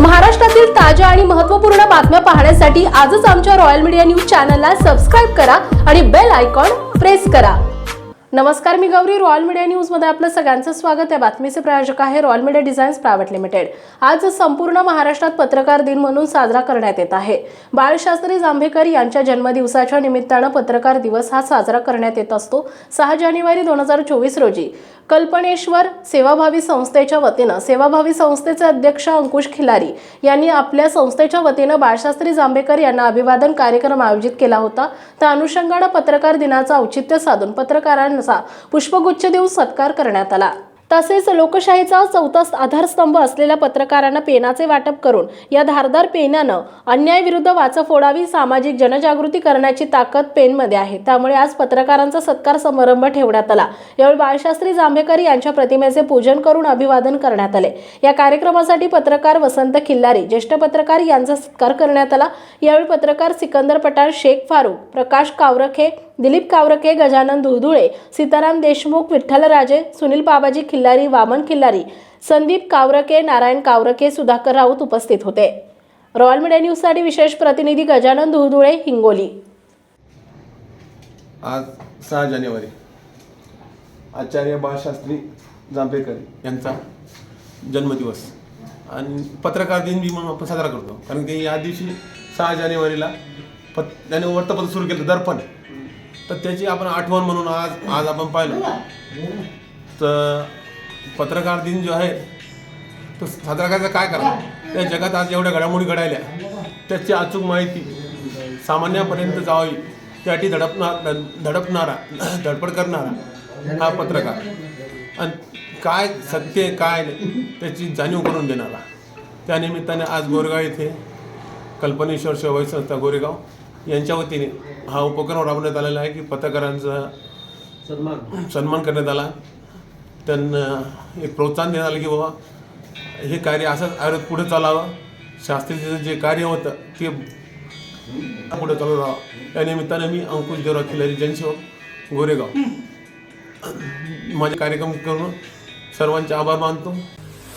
महाराष्ट्रातील ताज्या आणि महत्त्वपूर्ण बातम्या पाहण्यासाठी आजच आमच्या रॉयल मीडिया न्यूज चॅनलला सबस्क्राईब करा आणि बेल आयकॉन प्रेस करा. नमस्कार मी गौरी. रॉयल मीडिया न्यूजमध्ये आपलं सगळ्यांचं स्वागत. आहे बातमीचे प्रायोजक आहे Royal Media Designs Private Limited. आज संपूर्ण महाराष्ट्रात पत्रकार दिन म्हणून साजरा करण्यात येत आहे. बाळशास्त्री जांभेकर यांच्या जन्मदिवसाच्या निमित्तानं पत्रकार दिवस हा साजरा करण्यात येत असतो सहा जानेवारी दोन हजार चोवीस रोजी. कल्पनेश्वर सेवाभावी संस्थेच्या वतीनं सेवाभावी संस्थेचे अध्यक्ष अंकुश खिलारी यांनी आपल्या संस्थेच्या वतीनं बाळशास्त्री जांभेकर यांना अभिवादन कार्यक्रम आयोजित केला होता. त्या अनुषंगानं पत्रकार दिनाचं औचित्य साधून पत्रकारांचा पुष्पगुच्छ देऊन सत्कार करण्यात आला. तसेच लोकशाहीचा चौथा आधारस्तंभ असलेल्या पत्रकारांना पेनाचे वाटप करून या धारदार पेनानं अन्यायविरुद्ध वाचा फोडावी सामाजिक जनजागृती करण्याची ताकद पेनमध्ये आहे. त्यामुळे आज पत्रकारांचा सत्कार समारंभ ठेवण्यात आला. यावेळी बाळशास्त्री जांभेकर यांच्या प्रतिमेचे पूजन करून अभिवादन करण्यात आले. या कार्यक्रमासाठी पत्रकार वसंत खिल्लारी ज्येष्ठ पत्रकार यांचा सत्कार करण्यात आला. यावेळी पत्रकार सिकंदर पठाण शेख फारूक प्रकाश कावरखे दिलीप कावरके गजानन धुळधुळे सीताराम देशमुख विठ्ठलराजे सुनील बाबाजी खिल्लारी वामन खिल्लारी संदीप कावरके नारायण कावरके सुधाकर राऊत उपस्थित होते. रॉयल मीडिया न्यूजसाठी विशेष प्रतिनिधी गजानन धुळधुळे हिंगोली. आज सहा जानेवारी. आचार्य बाळशास्त्री जांभेकर यांचा जन्मदिवस. आणि पत्रकार दिन बी म्हणून आपण साजरा करतो. कारण की या दिवशी सहा जानेवारीला पत त्याने वर्तपत्र सुरू केलं दर्पण. तर त्याची आपण आठवण म्हणून आज आज आपण पाहिलं. तर पत्रकार दिन जो आहे तो साजरा करायचा काय करा? त्या जगात आज एवढ्या घडामोडी घडायल्या. त्याची अचूक माहिती सामान्यापर्यंत जावी. त्यासाठी धडपणार धडपणारा धडपड करणारा हा पत्रकार. आणि काय सत्य काय त्याची जाणीव करून देणारा. त्यानिमित्ताने आज गोरेगाव येथे कल्पनेश्वर शेवाई संस्था गोरेगाव यांच्या वतीने हा उपक्रम राबवण्यात आलेला आहे की पत्रकारांचा सन्मान. करण्यात आला. त्यांना एक प्रोत्साहन देण्यात आलं की बाबा हे कार्य असंच आयुर्वेद पुढे चालावं. शास्त्रीचं जे कार्य होतं ते पुढे चालू राहावं. या निमित्तानं मी अंकुश देवराव खिलारी जनसेवक गोरेगाव. माझे कार्यक्रम करून सर्वांचे आभार मानतो.